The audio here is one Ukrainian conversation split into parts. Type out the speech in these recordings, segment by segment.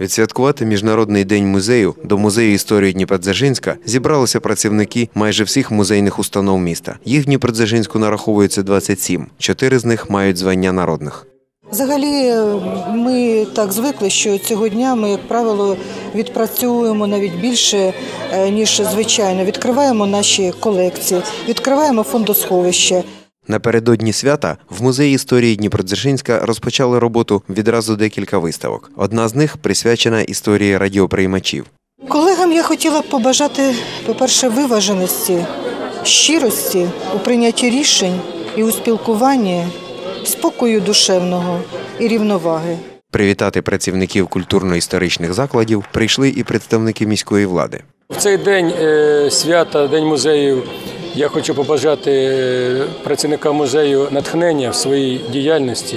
Відсвяткувати Міжнародний день музею до музею історії Дніпродзержинська зібралися працівники майже всіх музейних установ міста. Їх в Дніпродзержинську нараховується 27. Чотири з них мають звання народних. Взагалі, е, ми так звикли, що цього дня ми, як правило, відпрацьовуємо навіть більше, е, ніж звичайно. Відкриваємо наші колекції, відкриваємо фондосховище. Напередодні свята в музеї історії Дніпродзержинська розпочали роботу відразу декілька виставок. Одна з них присвячена історії радіоприймачів. Колегам я хотіла б побажати, по-перше, виваженості, щирості у прийнятті рішень і у спілкуванні, спокою душевного і рівноваги. Привітати працівників культурно-історичних закладів прийшли і представники міської влади. В цей день е, свята, День музеїв, я хочу побажати працівникам музею натхнення в своїй діяльності,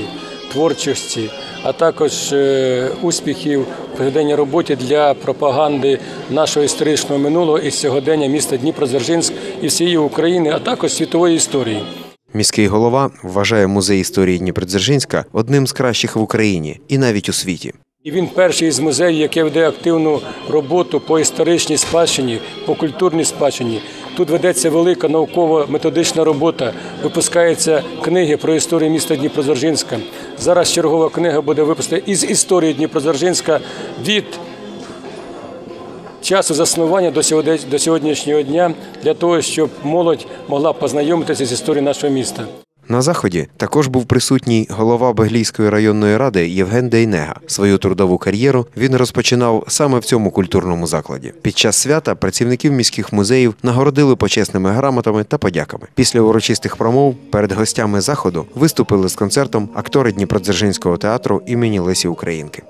творчості, а також е, успіхів в повсякденній роботі для пропаганди нашого історичного минулого і сьогодення міста Дніпродзержинськ і всієї України, а також світової історії. Міський голова вважає музей історії Дніпродзержинська одним з кращих в Україні і навіть у світі. І він перший із музеїв, який веде активну роботу по історичній спадщині, по культурній спадщині. Тут ведеться велика науково-методична робота, випускаються книги про історію міста Дніпродзержинська. Зараз чергова книга буде випустена із історії Дніпродзержинська від часу заснування до сьогоднішнього дня для того, щоб молодь могла познайомитися з історією нашого міста. На заході також був присутній голова Беглійської районної ради Євген Дейнега. Свою трудову кар'єру він розпочинав саме в цьому культурному закладі. Під час свята працівників міських музеїв нагородили почесними грамотами та подяками. Після урочистих промов перед гостями заходу виступили з концертом актори Дніпродзержинського театру імені Лесі Українки.